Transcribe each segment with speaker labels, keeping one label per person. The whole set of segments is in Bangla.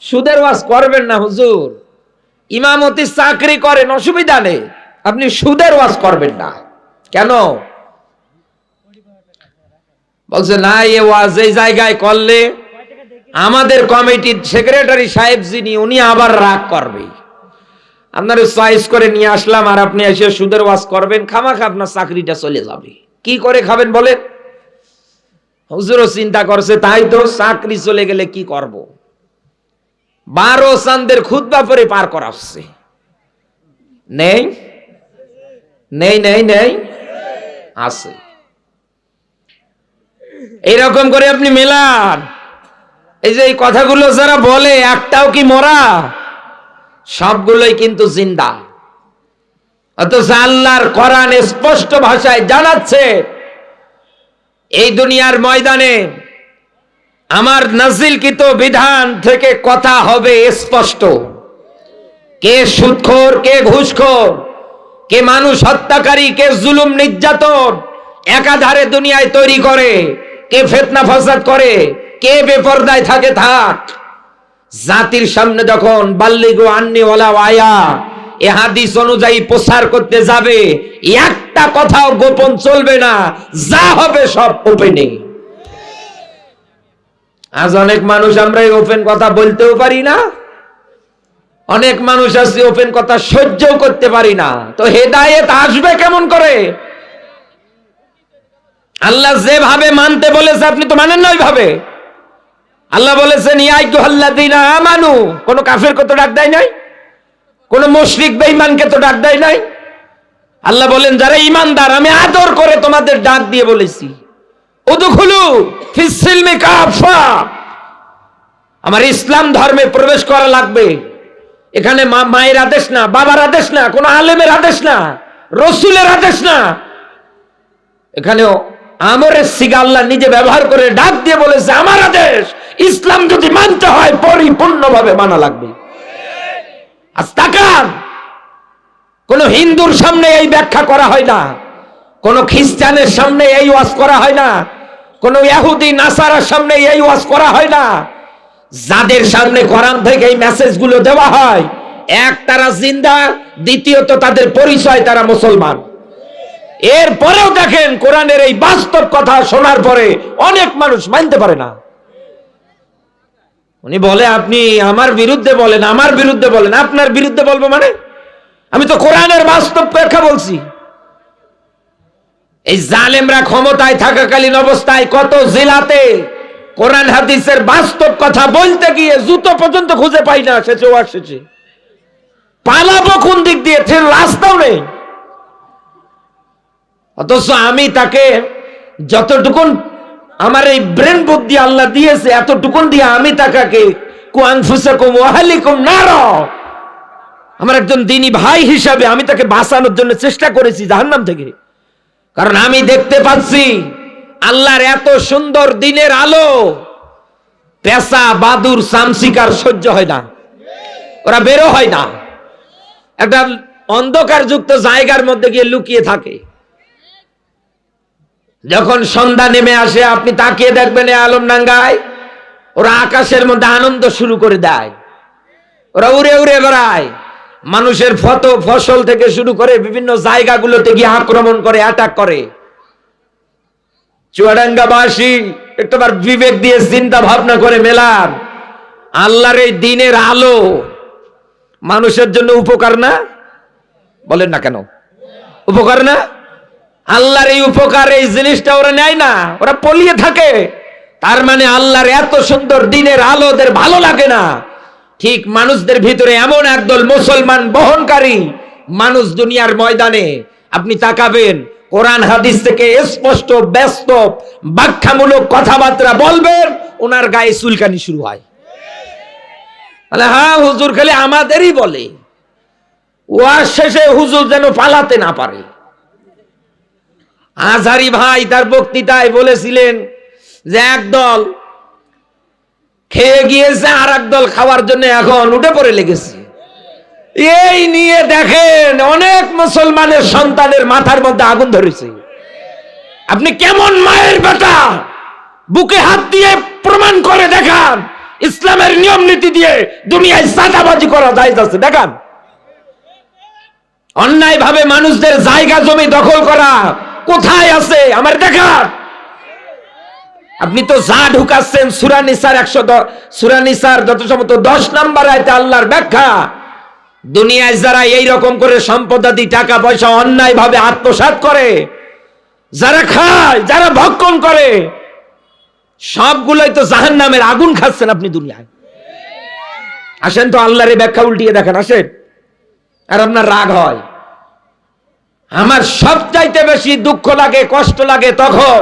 Speaker 1: সুদের ওয়াজ করবেন না, হুজুর। ইমামতি চাকরি করেন, অসুবিধা নেই। আপনি সুদের ওয়াজ করবেন না। কেন? বলছে, না এ ওয়াজ এই জায়গায় করলে আমাদের কমিটির সেক্রেটারি সাহেব যিনি, উনি আবার রাগ করবে। আপনার চয়েস করে নিয়ে আসলাম আর আপনি এসে সুদের ওয়াজ করবেন, খামাখা আপনার চাকরিটা চলে যাবে। কি করে খাবেন বলেন? হুজুরও চিন্তা করছে, তাই তো চাকরি চলে গেলে কি করব। বারো চান্দের খুদ্া পরে পার করাচ্ছে। নেই? নেই নেই নেই? আছে। এইরকম করে আপনি মেলান। এই যে এই কথাগুলো যারা বলে, একটাও কি মরা? সবগুলোই কিন্তু জিন্দা। অথচ আল্লাহর কোরআন স্পষ্ট ভাষায় জানাচ্ছে, এই দুনিয়ার ময়দানে আমার নাজিলকৃত বিধান থেকে কথা হবে স্পষ্ট। কে সুৎখোর, কে ঘুষখোর, কে মানুষ হত্যাকারী, কে জুলুম নির্যাতন, একাধারে দুনিয়ায় তৈরি করে, কে ফেতনা ফসাদ করে, কে বেপর্দায় থাকে থাক। জাতির সামনে যখন বাল্লিগো আন্নিওয়ালা আয়া এ হাদিস অনুযায়ী প্রচার করতে যাবে, একটা কথাও গোপন চলবে না, যা হবে সব ওপেনে আজ অনেক মানুষ আমরা এই ওপেন কথা বলতেও পারি না। অনেক মানুষ আছে ওপেন কথা সহ্যও করতে পারি না। তো হেদায়েত আসবে কেমন করে? আল্লাহ যেভাবে মানতে বলেছে, আপনি তো মানেন না ওইভাবে। আল্লাহ বলেছেন আমানু। কোন কাফের কত ডাক দেয় নাই? কোন মুশরিক বেঈমানকে তো ডাক দেয় নাই? আল্লাহ বলেন, যারা ইমানদার আমি আদর করে তোমাদের ডাক দিয়ে বলেছি। উদখুলু। ফিস আমার ইসলাম ধর্মে প্রবেশ করা লাগবে। এখানে মায়ের আদেশ না, বাবার আদেশ না, কোন আলেমের আদেশ না, রসুলের আদেশ না। এখানেও আমরের সিগা আল্লাহ নিজে ব্যবহার করে ডাক দিয়ে বলেছে, আমার আদেশ, ইসলাম যদি মানতে হয়, পরিপূর্ণভাবে মানা লাগবে। তাকান। কোন হিন্দুর সামনে এই ব্যাখ্যা করা হয় না। কোন খ্রিস্টানের সামনে এই ওয়াজ করা হয় না। কোন ইহুদি, নাসারার সামনে এই ওয়াজ করা হয় না। যাদের সামনে কোরআন থেকে এই মেসেজগুলো দেওয়া হয়, এক তারা জিন্দা, দ্বিতীয়ত তাদের পরিচয় তারা মুসলমান। এরপরেও দেখেন কোরআনের এই বাস্তব কথা শোনার পরে অনেক মানুষ মানতে পারে না। উনি বলে, আপনি আমার বিরুদ্ধে বলেন, আমার বিরুদ্ধে বলেন, আপনার বিরুদ্ধে বলব মানে? আমি তো কোরআনের বাস্তব ব্যাখ্যা বলছি। এই জালেমরা ক্ষমতায় থাকাকালীন অবস্থায় কত জেলাতে কোরআন হাদিসের বাস্তব কথা বলতে গিয়ে জুতো পর্যন্ত খুঁজে পাই না সেচেও আসেছে। পালাবো কোন দিক দিয়ে? রাস্তাও নেই। অথচ আমি তাকে যতটুকুন আমার এই ব্রেন বুদ্ধি আল্লাহ দিয়েছে, এতটুকুন দিয়ে আমি তাকে আমার একজন দিনী ভাই হিসাবে আমি তাকে বাঁচানোর জন্য চেষ্টা করেছি জাহান্নাম থেকে। কারণ আমি দেখতে পাচ্ছি আল্লাহর এত সুন্দর দিনের আলো পেশা বাদুর, সামসিকার সহ্য হয় না। ওরা বেরো হয় না। একটা অন্ধকার যুক্ত জায়গার মধ্যে গিয়ে লুকিয়ে থাকে। যখন সন্ধ্যা নেমে আসে, আপনি তাকিয়ে দেখবেন এই আলমডাঙ্গায় ওরা আকাশের মধ্যে আনন্দ শুরু করে দেয়। ওরা উড়ে উড়ে বেড়ায়। মানুষের ফত, ফসল থেকে শুরু করে বিভিন্ন জায়গাগুলোতে গিয়ে আক্রমণ করে অ্যাটাক করে। চুয়াডাঙ্গাবাসী একটাবার বিবেক দিয়ে চিন্তা ভাবনা করে মেলান, আল্লাহর এই দিনের আলো মানুষের জন্য উপকার না? বলেন না কেন? উপকার না? আল্লাহর এই উপকার, এই জিনিসটা ওরা নেয় না, ওরা পলিয়ে থাকে। তার মানে আল্লাহর এত সুন্দর দিনের আলো ওদের ভালো লাগে না। ঠিক মানুষদের ভিতরে এমন একদল মুসলমান বহনকারী মানুষ দুনিয়ার ময়দানে আপনি তাকাবেন, কোরআন হাদিস থেকে স্পষ্ট, ব্যস্ত, ব্যাখ্যামূলক কথাবার্তা বলবেন, ওনার গায়ে চুলকানি শুরু হয়। তাহলে হ্যাঁ হুজুর খালি আমাদেরই বলে। ওয়ার শেষে হুজুর যেন পালাতে না পারে। আজহারি ভাই তার বক্তৃতায় বলেছিলেন যে একদল খেয়ে গিয়েছে আর একদল খাওয়ার জন্য, এখন উঠে পড়ে লেগেছে। এই নিয়ে দেখেন, অনেক মুসলমানের সন্তানের মাথার মধ্যে আগুন ধরেছে। আপনি কেমন মায়ের বেটা? বুকে হাত দিয়ে প্রমাণ করে দেখান, ইসলামের নিয়ম নীতি দিয়ে দুনিয়ায় সাদাবাজি করা যায় যাচ্ছে দেখান। অন্যায় ভাবে মানুষদের জায়গা জমি দখল করা কোথায় আছে? আমার দেখান। আপনি তো যা ঢুকাচ্ছেন সুরানিসার একশো সুরানিসার যত সম্ভবত দশ নাম্বার আয়তে আল্লাহর ব্যাখ্যা। দুনিয়ায় যারা এই রকম করে সম্পদাদি টাকা পয়সা অন্যায় ভাবে আত্মসাৎ করে, যারা খায়, যারা ভক্ষণ করে, সবগুলোই তো জাহান নামের আগুন খাচ্ছেন আপনি দুনিয়ায়। আসেন তো আল্লাহরে ব্যাখ্যা উল্টিয়ে দেখেন, আসেন। আর আপনার রাগ হয়। আমার সবচাইতে বেশি দুঃখ লাগে, কষ্ট লাগে তখন।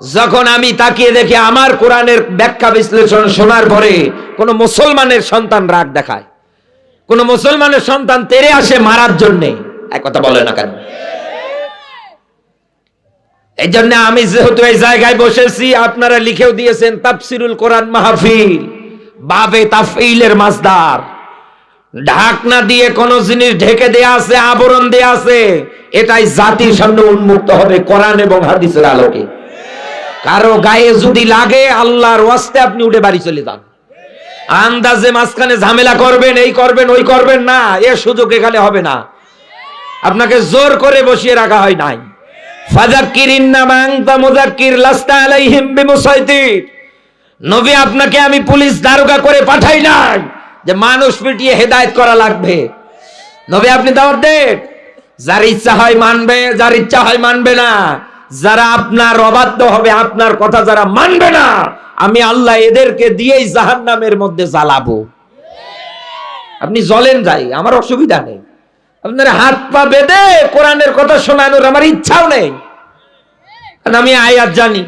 Speaker 1: যখন আমি তাকিয়ে দেখি আমার কোরআনের ব্যাখ্যা বিশ্লেষণ শোনার পরে কোন মুসলমানের সন্তান রাগ দেখায়, কোন মুসলমানের সন্তান তেরে আসে মারার জন্যে, এক কথা বলে না কেন? এই জন্য আমি যেহেতু এই জায়গায় বসেছি, আপনারা লিখেও দিয়েছেন, তাফসিরুল কোরআন মাহফিল, বাবে তাফইলের মাসদার। ঢাকনা দিয়ে কোন জিনিস ঢেকে দেয়া আছে, আবরণ দেয়া আছে, এটাই জাতির সামনে উন্মুক্ত হবে কোরআন এবং হাদিসের আলোকে। কারও গায়ে যদি লাগে, আল্লাহর ওয়াস্তে আপনি উঠে বাড়ি চলে যান। আন্দাজে মাঝখানে ঝামেলা করবেন, এই করবেন, ওই করবেন না, এ সুযোগ এখানে হবে না। আপনাকে জোর করে বসিয়ে রাখা হয় নাই। নবী আপনাকে আমি পুলিশ দারোগা করে পাঠাই যে মানুষ পিটিয়ে হেদায়েত করা লাগবে। নবী আপনি যার ইচ্ছা হয় মানবে, যার ইচ্ছা হয় মানবে না। যারা আপনার অবাধ্য হবে, আপনার কথা যারা মানবে না, আমি আল্লাহ এদেরকে দিয়েই জাহান্নামের মধ্যে জ্বালাবো। আপনি জলেন যাই, আমার অসুবিধা নেই। আপনার হাত পা বেঁধে কোরআনের কথা শোনানোর আমার ইচ্ছাও নেই। কারণ আমি আয়াত জানি।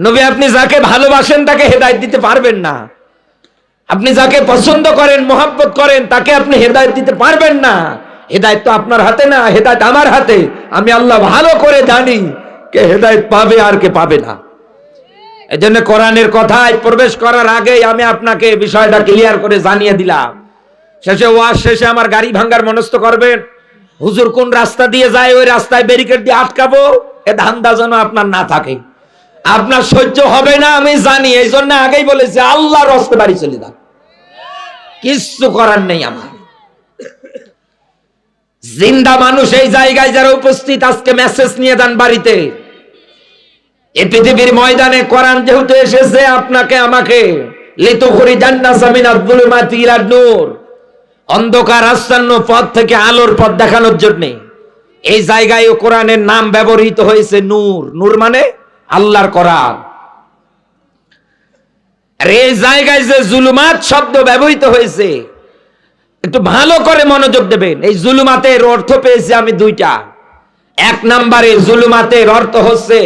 Speaker 1: নবী, আপনি যাকে ভালোবাসেন তাকে হেদায়েত দিতে পারবেন না। আপনি যাকে পছন্দ করেন, মোহাব্বত করেন, তাকে আপনি হেদায়েত দিতে পারবেন না। হেদায়েত তো আপনার হাতে না, হেদায়েত আমার হাতে। আমি আল্লাহ ভালো করে জানি কে হেদায়েত পাবে আর কে পাবে না। এই জন্য কোরআনের কথায় প্রবেশ করার আগেই আমি আপনাকে বিষয়টা ক্লিয়ার করে জানিয়ে দিলাম। শেষে ওয়াজ শেষে আমার গাড়ি ভাঙ্গার মনস্থ করবেন। হুজুর কোন রাস্তা দিয়ে যায়, ওই রাস্তায় ব্যারিকেড দিয়ে আটকাবো? এ ধান্দা যেন আপনার না থাকে। আপনার সহ্য হবে না, আমি জানি। এই জন্য আগেই বলেছি, আল্লাহর হস্তে বাড়ি চলে যান। কিচ্ছু করার নেই আমার। জিন্দা মানুষ এই জায়গায় যারা উপস্থিত, আজকে মেসেজ নিয়ে যান বাড়িতে। এ পৃথিবীর ময়দানে কোরআন যেহেতু এসেছে, আপনাকে, আমাকে, লিতুখরি নূর, অন্ধকার আচ্ছন্ন পথ থেকে আলোর পথ দেখানোর জন্য এই জায়গায় কোরআনের নাম ব্যবহৃত হয়েছে নূর। নূর মানে আল্লাহর কোরআন। আর এই জায়গায় যে জুলুমাত শব্দ ব্যবহৃত হয়েছে একটু ভালো করে মনোযোগ দেবেন। এই জুলুমাতের অর্থ পেয়েছি আমি দুইটা। এক নম্বরে জুলুমাতের অর্থ হচ্ছে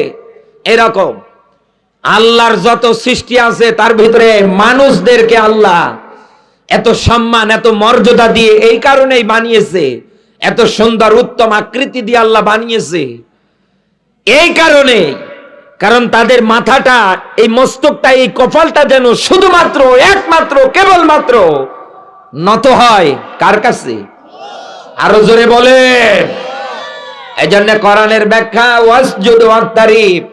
Speaker 1: এরকম। আল্লাহর যত সৃষ্টি আছে, তার ভিতরে মানুষদেরকে আল্লাহ এত সম্মান, এত মর্যাদা দিয়ে এই কারণেই বানিয়েছে। এত সুন্দর, উত্তম আকৃতি দিয়ে আল্লাহ বানিয়েছে। এই কারণে, কারণ তাদের মাথাটা, এই মস্তকটা, এই কপালটা যেন শুধুমাত্র, একমাত্র, কেবলমাত্র নত হয়। কার কাছে? আরও জোরে বলে। এই জন্য কোরআনের ব্যাখ্যা, ওয়াসজুদ ওয়াক্তারিফ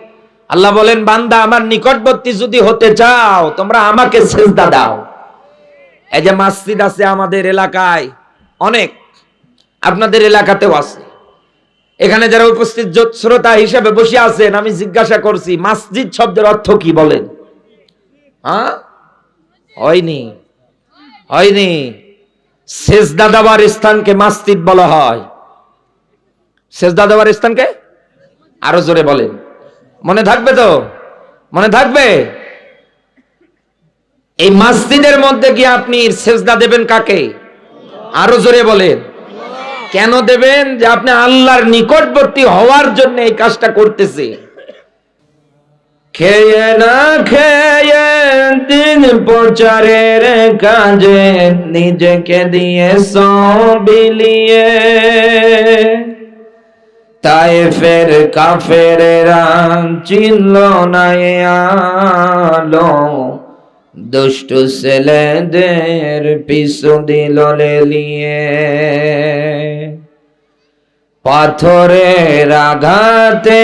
Speaker 1: আল্লাহ বলেন, বান্দা, আমার নিকটবর্তী যদি হতে চাও, তোমরা আমাকে সেজদা দাও। এই যে মসজিদ আছে আমাদের এলাকায়, অনেক। আপনাদের এলাকাতেও আছে। এখানে যারা উপস্থিত শ্রোতা হিসেবে বসে আছেন, আমি জিজ্ঞাসা করছি, মসজিদ শব্দের অর্থ কি বলেন? হ্যাঁ? হয়নি। হয়নি। সেজদা দেওয়ার স্থানকে মাসজিদ বলা হয়। সেজদা দেওয়ার স্থানকে আরও জোরে বলেন। মনে থাকবে তো? মনে থাকবে? এই মসজিদের মধ্যে গিয়ে আপনি সেজদা দেবেন কাকে? আরও জোরে বলেন। কেন দেবেন? যে আপনি আল্লাহর নিকটবর্তী হওয়ার জন্য এই কাজটা করতেছে। খেয়ে না খেয়ে দিন প্রচারের কাজে নিজেকে দিয়ে সবিলিয়ে তাই ফের কাফের চিনল না এ আলো। দুষ্টু ছেলেদের পিছু দিল লেলিয়ে। পাথরের আঘাতে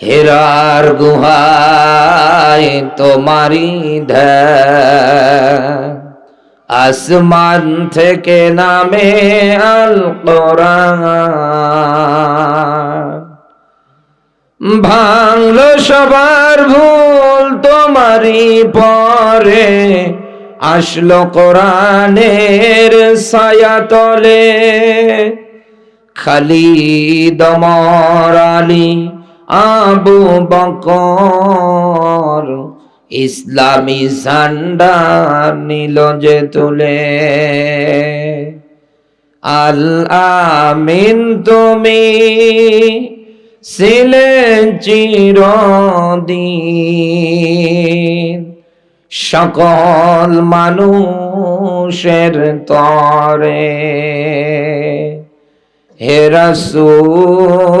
Speaker 1: হেরার গুহায় তোমারি আসমান থেকে নামে আল ভাঙলো সবার ভুল তোমারই পরে। আসলো কোরআনের ছায়া তলে। খালি দমর আলী আবু বকর। ইসলামী ঝান্ডা নিল যে তুলে। আল আমিন তুমি ছিলেন চিরদিন সকল মানুষের তরে। হে রাসূল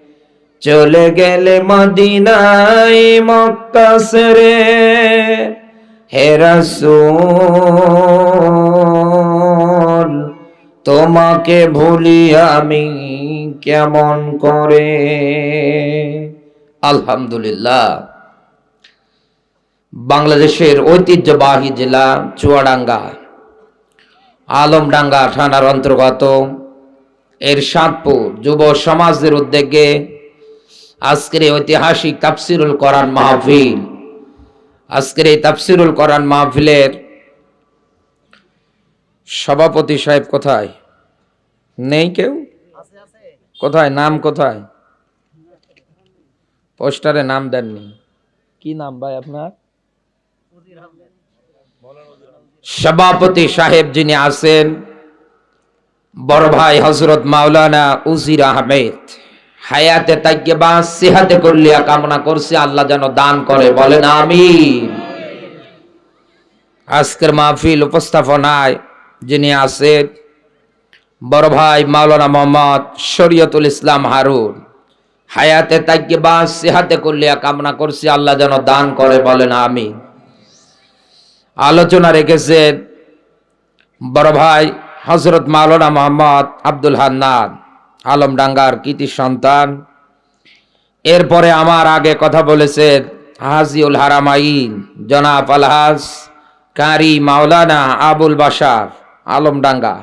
Speaker 1: চলে গেলে মদিনাই মক্কা সেরে, হে রাসূল, তোমাকে ভুলি আমি কেমন করে? আলহামদুলিল্লাহ। বাংলাদেশের ঐতিহ্যবাহী জেলা চুয়াডাঙ্গা, আলমডাঙ্গা থানার অন্তর্গত এর সাতপুর যুব সমাজের উদ্যোগে আজকের এই ঐতিহাসিক তাফসিরুল কোরআন মাহফিল, আজকের এই তাফসিরুল কোরআন মাহফিলের সভাপতি সাহেব কোথায়? নেই কেউ? কোথায়? নাম কোথায়? পোস্টারে নাম দেননি। কি নাম ভাই আপনার? সভাপতি সাহেব যিনি আছেন, বড় ভাই হজরত মাওলানা উজির আহমেদ। হায়াতে তাইকে বা সেহাতে করলিয়া কামনা করছে, আল্লাহ যেন দান করে। বলেন আমি আজকের মাহফিল উপস্থাপনায় যিনি আছেন, বড় ভাই মাওলানা মোহাম্মদ শরীয়তুল ইসলাম হারুন। হায়াতে তাইকে বা সেহাতে করলিয়া কামনা করছি, আল্লাহ যেন দান করে। বলেন আমি আলোচনা রেখেছেন বড় ভাই হজরত মাওলানা মোহাম্মদ আব্দুল হান্নান। আলমডাঙ্গার কৃতি সন্তান। এরপরে আমার আগে কথা বলেছেন হাজিউল হারামাইন জনাব আলহাজ কারি মাওলানা আবুল বাসার আলমডাঙ্গা।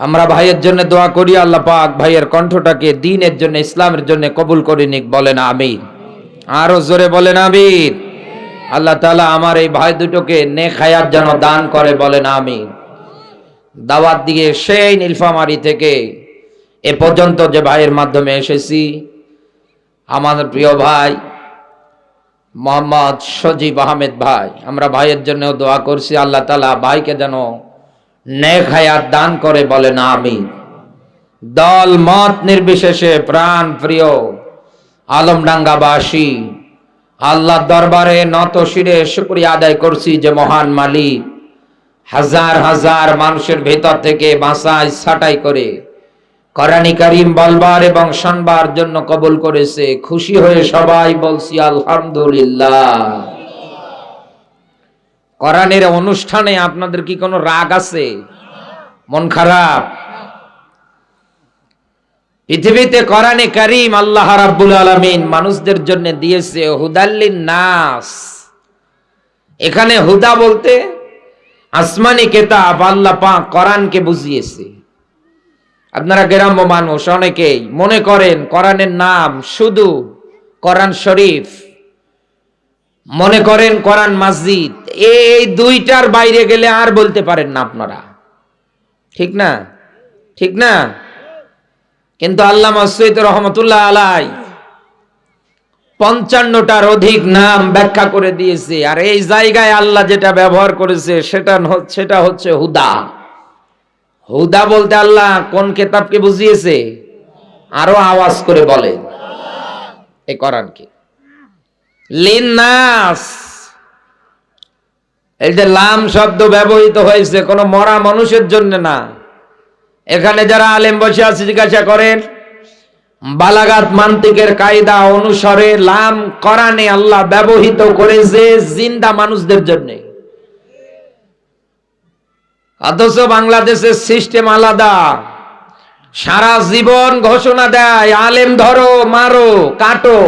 Speaker 1: আমরা ভাইয়ের জন্য দোয়া করি, আল্লাহ পাক ভাইয়ের কণ্ঠটাকে দিনের জন্য, ইসলামের জন্য কবুল করে নিক, বলেন আমিন। আরও জোরে বলেন আমিন। আল্লাহ তাআলা আমার এই ভাই দুটোকে নেক হায়াত যেন দান করে, বলেন আমিন। দাওয়াত দিয়ে সেই নীলফামারি থেকে এ পর্যন্ত যে ভাইয়ের মাধ্যমে এসেছি আমাদের প্রিয় ভাই মোহাম্মদ সজীব আহমেদ ভাই, আমরা ভাইয়ের জন্য দোয়া করছি, আল্লাহ তালা ভাইকে যেন নেক হায়াত দান করে বলেন আমি দল মত নির্বিশেষে প্রাণ প্রিয় আলমডাঙ্গাবাসী আল্লাহ দরবারে নত শিরে শুক্রিয়া আদায় করছি যে মহান মালিক। হাজার হাজার মানুষের ভেতর থেকে বাসায় ছাটাই করে করানি কারিম বলবার এবং শোনবার জন্য কবুল করেছে। খুশি হয়ে সবাই বলছি, আলহামদুলিল্লাহ। কোরআনের অনুষ্ঠানে আপনাদের কি কোনো রাগ আছে? মন খারাপ? পৃথিবীতে কোরআনে কারিম আল্লাহ রাব্বুল আলামিন মানুষদের জন্য দিয়েছে হুদাল্লিন নাস এখানে হুদা বলতে আসমানি কেতাব আল্লাহ পাক কোরআনকে বুঝিয়েছে। আপনারা গ্রাম্য মানুষ, অনেকেই মনে করেন কোরআনের নাম শুধু কোরআন শরীফ, মনে করেন কোরআন মসজিদ এই দুইটার বাইরে গেলে আর বলতে পারেন না আপনারা। ঠিক না? ঠিক না? কিন্তু আল্লাহ মসজিদ রহমতুল্লাহ আলাই পঞ্চান্নটার অধিক নাম ব্যাখ্যা করে দিয়েছে। আর এই জায়গায় আল্লাহ যেটা ব্যবহার করেছে, সেটা সেটা হচ্ছে হুদা। হুদা বলতে আল্লাহ কোন কেতাবকে বুঝিয়েছে? আরও আওয়াজ করে বলে। এই কোরআনকে। লিন্নাস। এই যে লাম শব্দ ব্যবহৃত হয়েছে, কোনো মরা মানুষের জন্য না। এখানে যারা আলেম বসে আছে, জিজ্ঞাসা করেন বালাগাত মান্তিকের কায়দা অনুসারে লাম করানে আল্লাহ ব্যবহৃত করেছে জিন্দা মানুষদের জন্য। অথচ বাংলাদেশের সিস্টেম আলাদা। সারা জীবন ঘোষণা দেয়, আলেম ধরো, মারো, কাটো।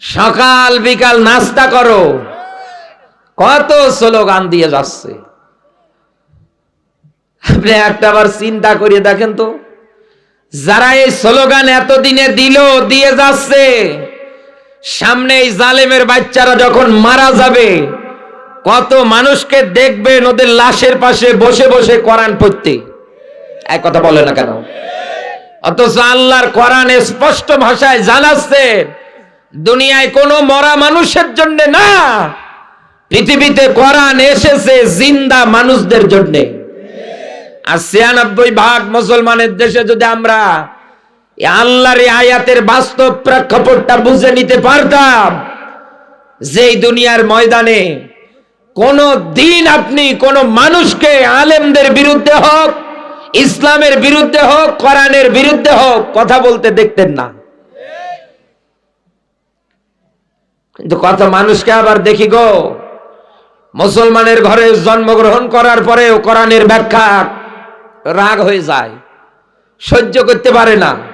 Speaker 1: সকাল বিকাল নাস্তা করো। কত স্লোগান দিয়ে যাচ্ছে। আপনি একটা বার চিন্তা করিয়ে দেখেন তো। যারা এই স্লোগান এতদিনে দিল, দিয়ে যাচ্ছে। সামনে এই জালেমের বাচ্চারা যখন মারা যাবে, কত মানুষকে দেখবেন ওদের লাশের পাশে বসে বসে কোরআন পড়তে। এক কথা বলে না কেন? অথচ আল্লাহর কোরআনে স্পষ্ট ভাষায় জানাচ্ছে, দুনিয়ায় কোনো মরা মানুষের জন্য না, পৃথিবীতে কোরআন এসেছে জিন্দা মানুষদের জন্য। আর ছিয়ানব্বই ভাগ মুসলমানের দেশে যদি আমরা আল্লাহর আয়াতের বাস্তব প্রেক্ষাপটটা বুঝে নিতে পারতাম যে দুনিয়ার ময়দানে কোন দিন আপনি কোন মানুষকে আলেমদের বিরুদ্ধে হোক, ইসলামের বিরুদ্ধে হোক, কোরআনের বিরুদ্ধে হোক, কথা বলতে দেখতেন না। কিন্তু কত মানুষকে আবার দেখি গো, মুসলমানের ঘরে জন্মগ্রহণ করার পরেও কোরআনের ব্যাখ্যা রাগ হয়ে যায় সহ্য করতে পারে না।